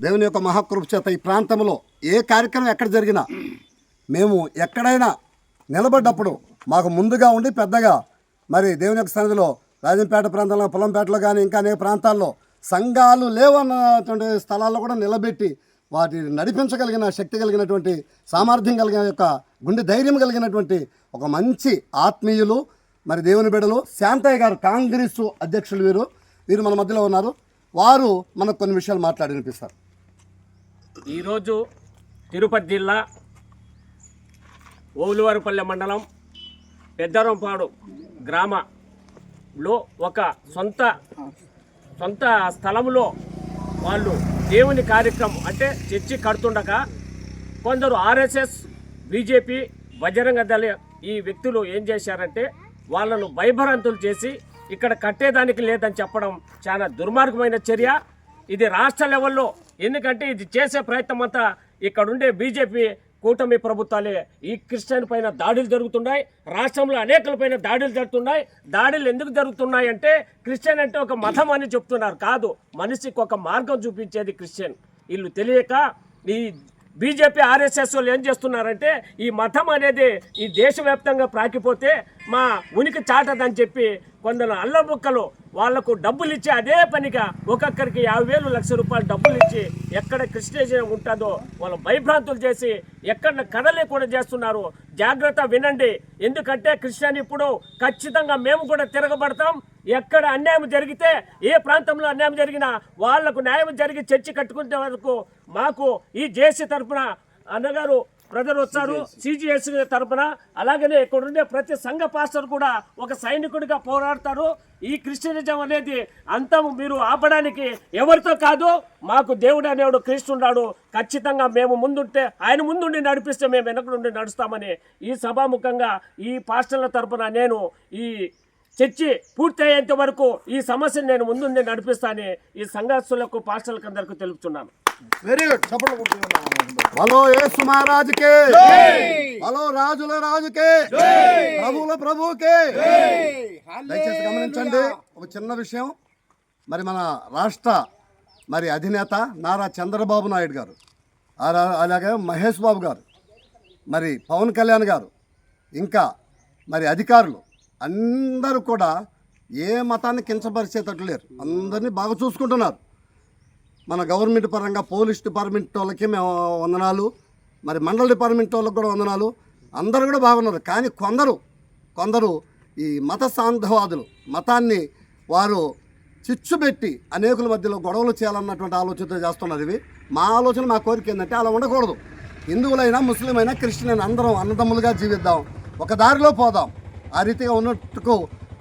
దేవుని యొక్క మహాకృప చేత ఈ ప్రాంతంలో ఏ కార్యక్రమం ఎక్కడ జరిగినా మేము ఎక్కడైనా నిలబడ్డప్పుడు మాకు ముందుగా ఉండి పెద్దగా మరి దేవుని యొక్క సన్నిధిలో రాజంపేట ప్రాంతంలో పొలంపేటలో కానీ ఇంకా అనేక ప్రాంతాల్లో సంఘాలు లేవన్నటువంటి స్థలాల్లో కూడా నిలబెట్టి వాటిని నడిపించగలిగిన శక్తి కలిగినటువంటి సామర్థ్యం కలిగిన యొక్క గుండె ధైర్యం కలిగినటువంటి ఒక మంచి ఆత్మీయులు మరి దేవుని బిడలు శాంతయ్య గారు కాంగ్రెస్ అధ్యక్షులు వీరు. వీరు మన మధ్యలో ఉన్నారు. వారు మనకు కొన్ని విషయాలు మాట్లాడి వినిపిస్తారు. ఈరోజు తిరుపతి జిల్లా ఓలువారిపల్లె మండలం పెద్దరంపాడు గ్రామంలో ఒక సొంత సొంత స్థలంలో వాళ్ళు దేవుని కార్యక్రమం అంటే చర్చి కడుతుండగా కొందరు ఆర్ఎస్ఎస్ బీజేపీ బజరంగ దళ ఈ వ్యక్తులు ఏం చేశారంటే వాళ్ళను భయభ్రాంతులు చేసి ఇక్కడ కట్టేదానికి లేదని చెప్పడం చాలా దుర్మార్గమైన చర్య. ఇది రాష్ట్ర లెవెల్లో. ఎందుకంటే ఇది చేసే ప్రయత్నం అంతా ఇక్కడుండే బీజేపీ కూటమి ప్రభుత్వాలే. ఈ క్రిస్టియన్ పైన దాడులు జరుగుతున్నాయి రాష్ట్రంలో అనేకల పైన దాడులు జరుగుతున్నాయి. దాడులు ఎందుకు జరుగుతున్నాయి అంటే క్రిస్టియన్ అంటే ఒక మతం అని చెప్తున్నారు. కాదు మనిషికి ఒక మార్గం చూపించేది క్రిస్టియన్. వీళ్ళు తెలియక ఈ బీజేపీ ఆర్ఎస్ఎస్ వాళ్ళు ఏం చేస్తున్నారంటే ఈ మతం అనేది ఈ దేశవ్యాప్తంగా ప్రాకిపోతే మా ఉనికి చాటదని చెప్పి కొందరు అల్లబుక్కలు వాళ్ళకు డబ్బులు ఇచ్చి అదే పనిగా ఒక్కొక్కరికి యాభై వేలు లక్ష రూపాయలు డబ్బులు ఇచ్చి ఎక్కడ క్రిస్టియన్ ఉంటుందో వాళ్ళు భయభ్రాంతులు చేసి ఎక్కడ కథలే కూడా చేస్తున్నారు. జాగ్రత్త వినండి. ఎందుకంటే క్రిస్టియన్ ఇప్పుడు ఖచ్చితంగా మేము కూడా తిరగబడతాం. ఎక్కడ అన్యాయం జరిగితే ఏ ప్రాంతంలో అన్యాయం జరిగినా వాళ్ళకు న్యాయం జరిగి చర్చి కట్టుకునే వరకు మాకు ఈ జేసీ తరఫున అన్నగారు ప్రజలు వచ్చారు సిజిఎస్. తరపున. అలాగనే ఇక్కడ ఉండే ప్రతి సంఘ పాస్టర్ కూడా ఒక సైనికుడిగా పోరాడతారు. ఈ క్రిస్టియనిజం అనేది అంతం మీరు ఆపడానికి ఎవరితో కాదు మాకు దేవుడు అనేవాడు క్రీస్తున్నాడు ఖచ్చితంగా మేము ముందుంటే ఆయన ముందుండి నడిపిస్తే మేము వెనక నుండి నడుస్తామని ఈ సభాముఖంగా ఈ పాస్టర్ల తరపున నేను ఈ చర్చి పూర్తయ్యేంత వరకు ఈ సమస్యను నేను ముందుండి నడిపిస్తానని ఈ సంఘస్థులకు పాస్టర్లకు అందరికీ తెలుపుతున్నాను. వెరీ గుడ్ చప్పట్లు. హలో యేసు మహారాజుకే. హలో రాజుల రాజుకే. ప్రభువుల ప్రభువుకే. దయచేసి గమనించండి ఒక చిన్న విషయం. మరి మన రాష్ట్ర మరి అధినేత నారా చంద్రబాబు నాయుడు గారు అలాగే మహేష్ బాబు గారు మరి పవన్ కళ్యాణ్ గారు ఇంకా మరి అధికారులు అందరూ కూడా ఏ మతాన్ని కించపరిచేటట్లు లేరు. అందరినీ బాగా చూసుకుంటున్నారు. మన గవర్నమెంట్ పరంగా పోలీస్ డిపార్ట్మెంట్ వాళ్ళకి మేము వందనాలు మరి మండల డిపార్ట్మెంట్ వాళ్ళకి కూడా వందనాలు. అందరూ కూడా బాగున్నారు. కానీ కొందరు కొందరు ఈ మత సాంధవాదులు మతాన్ని వారు చిచ్చుబెట్టి అనేకుల మధ్యలో గొడవలు చేయాలన్నటువంటి ఆలోచనతో చేస్తున్నారు ఇవి. మా ఆలోచన మా కోరిక ఏంటంటే అలా ఉండకూడదు. హిందువులైనా ముస్లిం అయినా క్రిస్టియన్ అయినా అందరం అన్నదమ్ములుగా జీవిద్దాం. ఒక దారిలో పోదాం. ఆ రీతిగా ఉన్నట్టుకు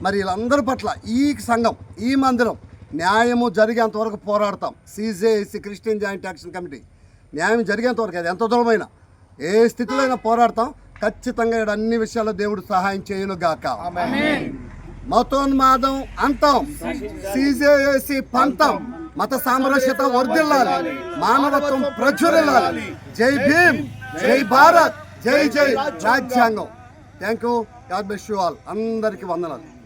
మరి వీళ్ళందరి పట్ల ఈ సంఘం ఈ మందిరం న్యాయము జరిగేంత వరకు పోరాడతాం. CJC Christian joint action committee. న్యాయం జరిగేంత వరకు అది ఎంత దూరమైనా ఏ స్థితిలో అయినా పోరాడతాం. ఖచ్చితంగా ఈడ అన్ని విషయాల్లో దేవుడు సహాయం చేయను గాక మతోన్మాదం అంతం. సీజేసి పంతం. మత సామరస్యత వర్ధిల్లాలి. మానవత్వం ప్రచురిల్లాలి జై భీమ్. జై భారత్. జై జై రాజ్యాంగం. Thank you. God bless you all. అందరికీ వందనాలు.